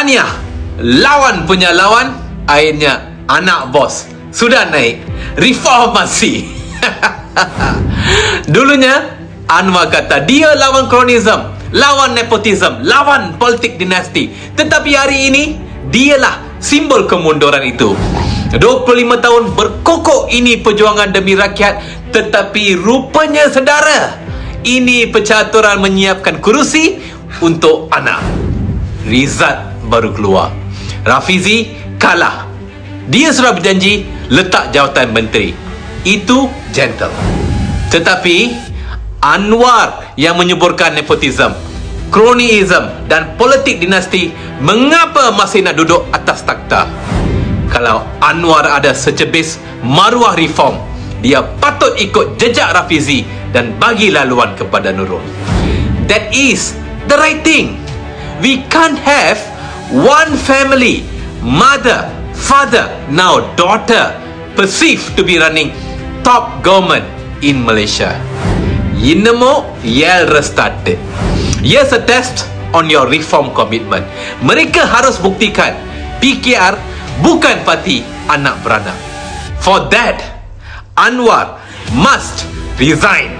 Tahniah. Lawan punya lawan Akhirnya Anak bos. Sudah naik. Reformasi Dulunya Anwar kata dia lawan kronism Lawan nepotism Lawan politik dinasti. Tetapi hari ini Dialah simbol kemunduran itu. 25 tahun berkokok ini perjuangan demi rakyat. Tetapi rupanya sedara Ini percaturan menyiapkan kerusi Untuk anak. Rizat baru keluar. Rafizi kalah. Dia sudah berjanji Letak jawatan menteri. Itu gentle. Tetapi Anwar yang menyuburkan nepotism Cronyism dan politik dinasti Mengapa masih nak duduk atas takhta? Kalau Anwar ada secebis maruah reform Dia patut ikut jejak Rafizi Dan bagi laluan kepada Nurul. That is the right thing. We can't have one family Mother, father, now daughter Perceived to be running top government in Malaysia Innamo yel restart. Here's a test on your reform commitment. Mereka harus buktikan PKR bukan parti anak beranak. For that, Anwar must resign.